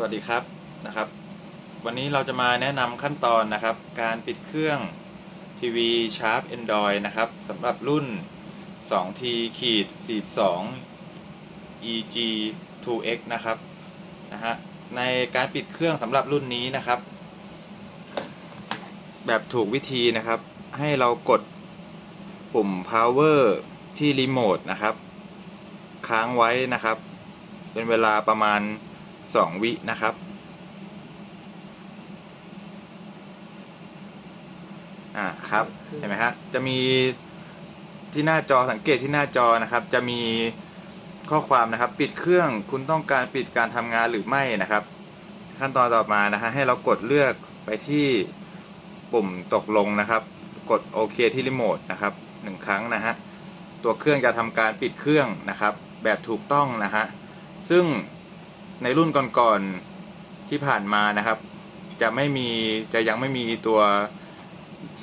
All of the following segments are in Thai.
สวัสดีครับนะครับ วันนี้เราจะมาแนะนำขั้นตอนนะครับ การปิดเครื่องทีวี Sharp Android นะครับสำหรับรุ่น 2T ขีด42 EG 2X นะครับนะฮะในการปิดเครื่องสำหรับรุ่นนี้นะครับ แบบถูกวิธีนะครับ ให้เรากดปุ่ม power ที่รีโมทนะครับ ค้างไว้นะครับ เป็นเวลาประมาณ 2วินะครับอ่าครับเห็นไหมฮะจะมีที่หน้าจอสังเกตที่หน้าจอนะครับ จะมีข้อความนะครับ ปิดเครื่องคุณต้องการปิดการทำงานหรือไม่นะครับ ขั้นตอนต่อมานะฮะให้เรากดเลือกไปที่ปุ่มตกลงนะครับ กดโอเคที่รีโมทนะครับหนึ่งครั้งนะฮะตัวเครื่องจะทำการปิดเครื่องนะครับ แบบถูกต้องนะฮะซึ่ง ในรุ่นก่อนๆที่ผ่านมานะครับ จะไม่มีจะยังไม่มีตัว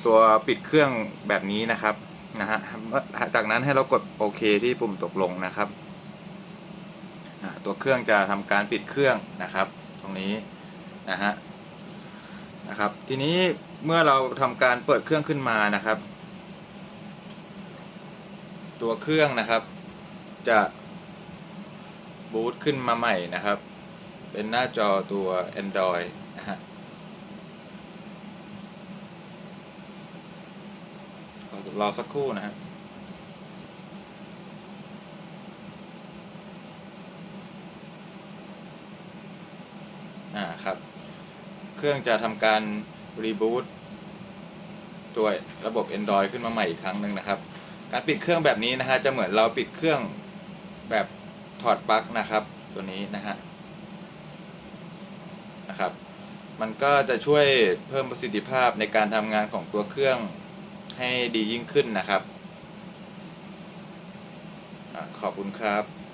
ตัวปิดเครื่องแบบนี้นะครับนะฮะจากนั้นให้เรากดโอเคที่ปุ่มตกลงนะครับตัวเครื่องจะทำการปิดเครื่องนะครับ ตรงนี้นะฮะนะครับ ทีนี้เมื่อเราทำการเปิดเครื่องขึ้นมานะครับ ตัวเครื่องนะครับ จะ บูตขึ้นมาใหม่นะครับ เป็นหน้าจอตัว Android นะฮะรอสักครู่นะฮะอ่าครับ เครื่องจะทำการรีบูตตัวระบบ Android ขึ้นมาใหม่อีกครั้งหนึ่งนะครับ การปิดเครื่องแบบนี้นะฮะจะเหมือนเราปิดเครื่องแบบ ถอดปลั๊กนะครับ ตัวนี้นะฮะนะครับ มันก็จะช่วยเพิ่มประสิทธิภาพในการทำงานของตัวเครื่องให้ดียิ่งขึ้นนะครับอขอบคุณครับ